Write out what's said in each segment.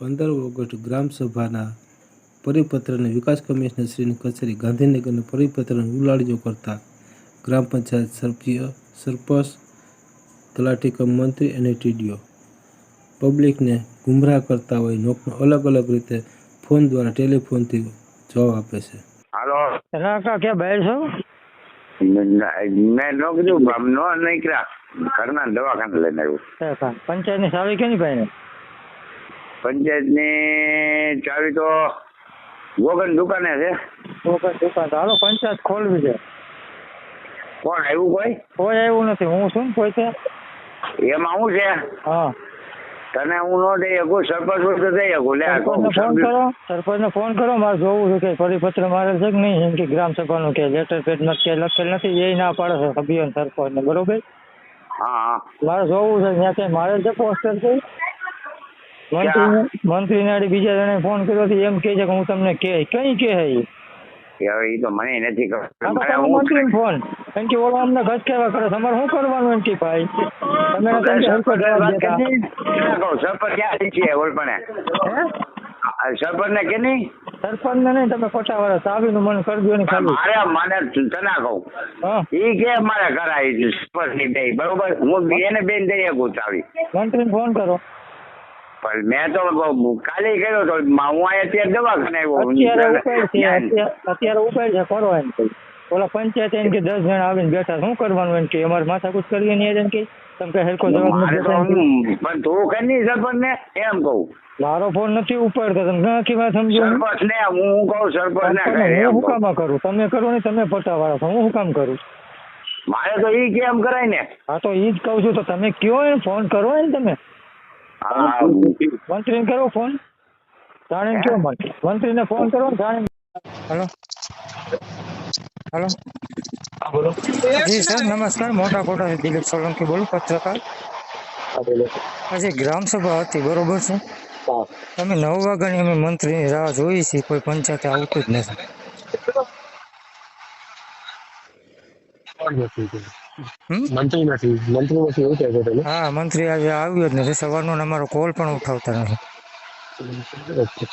પંદર ઓગસ્ટ ગ્રામસભાના પરિપત્રને વિકાસ કમિશનરશ્રીની કચેરી ગાંધીનગરના પરિપત્રને ઉલાડીઓ કરતા ગ્રામ પંચાયત સભ્ય સરપંચ તલાટી કમ મંત્રી અને ટીડીઓ. પબ્લિકને ગુમરાહ કરતા હોય નોકનો અલગ અલગ રીતે ફોન દ્વારા ટેલિફોનથી જવાબ આપે છે. હાલો. રાકા કે બહાર છો? મેં નો કીધું આમ નો નીકળ્યા. ઘરના દવાખાને લઈને આવ્યું. પંચાયતની સાવી કેની ભાઈ પંચાયતની ચાવી તો ગોગન દુકાને છે. દુકાન હાલો પંચાયત ખોલવી છે. કોણ આવ્યું કોઈ? કોઈ આવ્યું નથી. હું શું કોઈ છે? એમાં શું છે? હા. તને હું નો દઈ શકું સરપંચ હોય તો દઈ શકું. લે ફોન કરો સરપંચને ફોન કરો. મારે જોવું છે કે પરિપત્ર મારે છે કે નહીં? એમ કે ગ્રામ સભાનું કે લેટર પેડમાં કે લખેલ નથી. એ ના પાડે છે સભ્યો ને સરપંચને. બરોબર? હા મારે જોવું છે ત્યાં મારે છે પોસ્ટર છે? મંત્રીને મંત્રીને આડી બીજા જણે ફોન કર્યો તો એમ કે છે કે હું તમને કે કઈ કે હે યાર એ ઈ તો મને નથી ખબર. તમે હું મંત્રીને ફોન એમ કે ઓલો અમને ઘસકેવા કરે તમારે શું કરવાનું એમ કે ભાઈ? તમે નતા સરપર જવાબ દેતા? કહું ક્યાં છે ઓળપણે હે? સરપંચ ને કે નહીં? સરપંચને નહીં તમે પટાવાળા ચાવીનું મને મન દો ને ખાલી. મારે મને તને કહું. ઈ કે મારે કરાય સરપંચની દઈ. બરોબર? હું એને બેન દઈ શકું ચાવી મંત્રીને ફોન કરો. પણ મેં તો કાલે કર્યો તો હું અત્યારે દવાખાને અત્યારે આવ્યો અત્યારે ઉપાય છે કરો એમ કઈ ઓલા પંચાયત એમ કે દસ જણા આવીને બેઠા શું કરવાનું એમ કે? અમારે માથાકૂટ કરવી નહીં એમ કે? તમે કઈ હરખો જવાબ નથી તો દેતા એમ કે. હું- પણ તું કઈ સરપંચ ને એમ કહું. મારો ફોન નથી ઉપાડતો તમે નાખી વાત સમજો. સરપંચ ને હું હું કહું સરપંચ ને હું શું કામ કરું? તમે કરો ને તમે પટાવાળા છો હું શું કામ કરું? મારે તો ઈ કેમ કરાય ને? હા તો ઈ જ કહું છું તો તમે કયો ફોન કરો ને તમે? હા મંત્રીને કરો ફોન જાણીને કયો મને મંત્રીને ફોન કરો જાણીને હેલો હેલો બોલો. જી સર નમસ્કાર. મોટા કોટા દિલીપ સોલંકી બોલું પત્રકાર. આજે બોલો સભા ગ્રામસભા હતી બરોબર છે? અમે નવ વાગ્યાની અમે મંત્રીની રાહ જોઈ છે કોઈ પંચાયતે આવતું જ નથી? મંત્રી નથી મંત્રી નથી એવું કહેતો તમે? હા મંત્રી આજે આવ્યો જ નથી સવારનો અમારો કોલ પણ ઉઠાવતા નથી. ઓકે.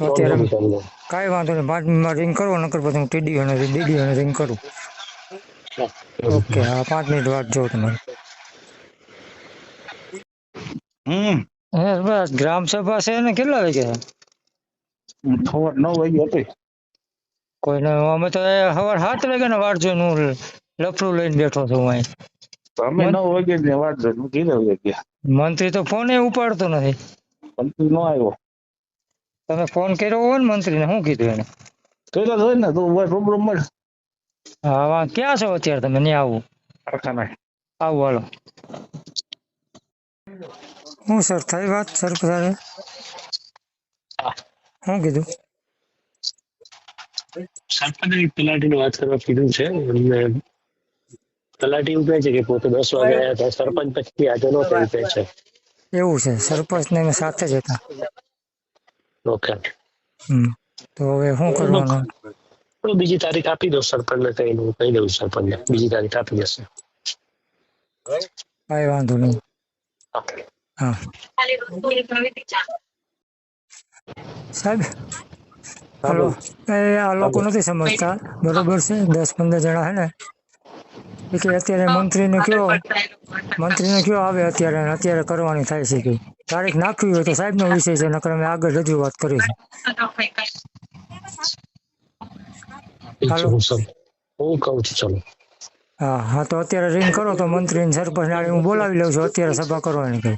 અત્યારે? કાંઈ વાંધો નહીં પાંચ મિનિટમાં રિંગ કરો નકર પછી હું ટીડી અને ડીડી અને રિંગ કરું. હા. ઓકે હા પાંચ મિનિટ વાત જો તમારે. હમ. હે બસ ગ્રામ સભા છે ને કેટલા વાગે છે ખબર નવ વાગી હતી કોઈને. અમે તો સવાર સાત વાગ્યા ને વાટ જોઈને હું લફડું લઈને બેઠો છું હું અહીં. અમે નવ વાગે ને વાત હું કીધું વાગ્યા મંત્રી તો ફોને ઉપાડતો નથી. મંત્રી નો આવ્યો. તમે ફોન કર્યો હોય ને મંત્રીને શું કીધું એને? કર્યો હોય ને તો બસ રૂબરૂ મળ. હા વા ક્યાં છો અત્યારે તમે? નહીં આવું. કારખાના આવું હાલો. હું સર થઈ વાત સર સાથે શું કીધું? સરપંચે તલાટીની વાત કરવા કીધું છે. એમને તલાટી એવું કહે છે કે પોતે દસ વાગે આવ્યા હતા. સરપંચ પછી આજે નો થઈ કહે છે. એવું છે. સરપંચ ને સાથે જ હતા. ઓકે. તો હવે શું કરવાનું? તો બીજી તારીખ આપી દો સરપંચ ને કઈ હું કહી દઉં સરપંચ ને બીજી તારીખ આપી દેશે. કઈ વાંધો નહીં. હા. સાહેબ? હલો. એ આ લોકો નથી સમજતા. બરોબર છે? દસ પંદર જણા હે ને? એટલે અત્યારે મંત્રીને કયો? મંત્રીને કયો આવે અત્યારે? અત્યારે કરવાની થાય છે કે તારીખ નાખવી હોય તો સાહેબનો વિષય છે નકર અમે આગળ રજૂઆત કરીશું. હાલો. હું હું કહું છું ચાલો. હા હા તો અત્યારે રિંગ કરો તો મંત્રી ને સરપંચ ને હું બોલાવી લઉં છું અત્યારે સભા કરવાની કઈ.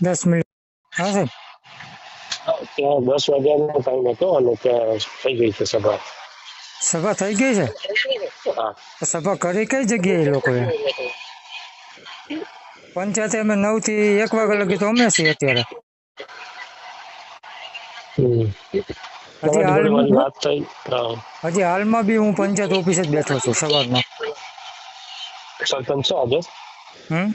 દસ મિનિટ. હા સાહેબ. ત્યાં દસ વાગ્યાનો ટાઈમ હતો અને ત્યાં થઈ ગઈ છે સભા સભા થઈ ગઈ છે? હા. તો સભા કરી કઈ જગ્યાએ એ લોકોએ? પંચાયતે અમે નવથી એક વાગ્યા લગી તો અમે છીએ અત્યારે. હમ. હજી તમારી જોડે મારી હાલમાં? વાત થઈ? હા. હજી હાલમાં બી હું પંચાયત ઓફિસે જ બેઠો છું સવારમાં. સરપંચ છે આજે? હમ?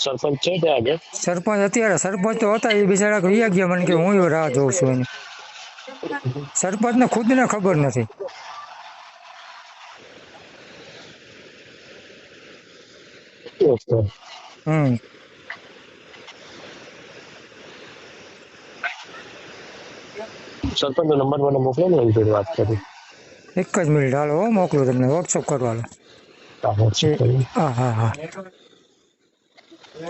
સરપંચ છે ત્યાં આગળ? સરપંચ અત્યારે સરપંચ તો હતા એ બિચારા ગયા ગયા. મને કે હું રાહ જોઉં છું એની. સરપંચને ખુદને ખબર નથી. હમ. સરપંચ નંબર મને મોકલો ને એની જોડે વાત કરી. એક જ મિનિટ હાલો મોકલું તમને વોટ્સઅપ કરવા હા, WhatsApp કરી. હા હા હા.